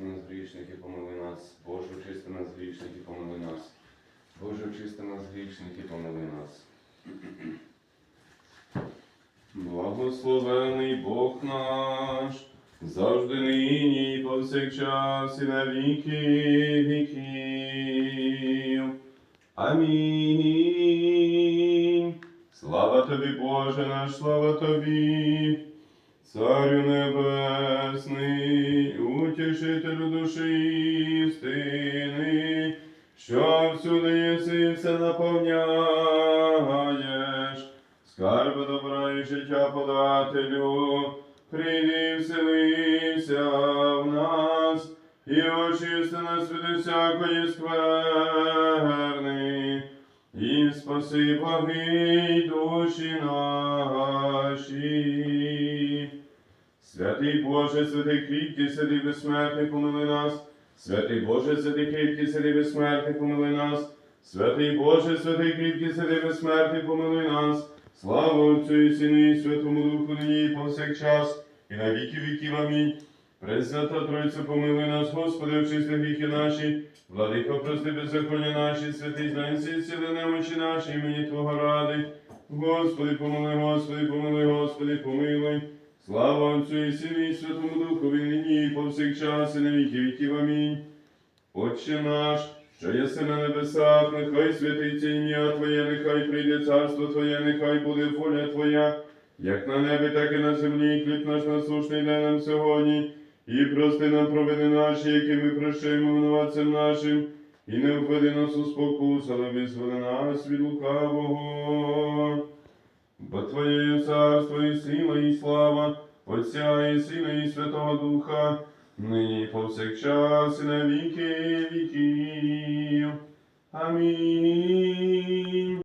очисти нас грішних і помили нас. Боже, очисти нас грішних і помили нас. Боже, очисти нас грішних і помили нас. Благословений Бог наш, завжди нині і повсякчас і на віки віків. Амінь. Слава тобі, Боже наш, слава тобі, Царю Небесний, утішителю душі істини, що всюди єси все наповняєш, скарби добра і життя подателю, прийди вселися в нас, і очисти нас від усякої скверни, і спаси благий душі наші. Святий Боже, святий кріпкий, святий безсмертний, помили нас. Святий Боже, святий кріпкий, святий безсмертний, помили нас. Святий Боже, святий кріпкий, святий безсмертний, помили нас. Слава Отцю і Сину і Святому Духу, нині і повсякчас, і на віки віків. Амінь. Пресвята Тройця, помилуй нас, Господи, очисти гріхи наші, владико, прости беззаконня наші, святий знайся і сили немочі наші, імені Твого ради. Господи, помилуй, Господи, помилуй, Господи, помилуй. Слава Отцю і Сину і Святому Духові, нині і повсякчас, і на віки віків. Амінь. Отче наш, що єси на небесах, нехай святиться ім'я Твоє, нехай прийде царство Твоє, нехай буде воля Твоя, як на небі, так і на землі, хліб наш насушний дай нам сьогодні, і прости нам провини наші, які ми прощаємо винуватцям нашим, і не введи нас у спокус, але визволи нас від лукавого. Бо Твоє є царство і сила, і слава, Отця і Сина, і Святого Духа, нині і повсякчас, і на віки віків.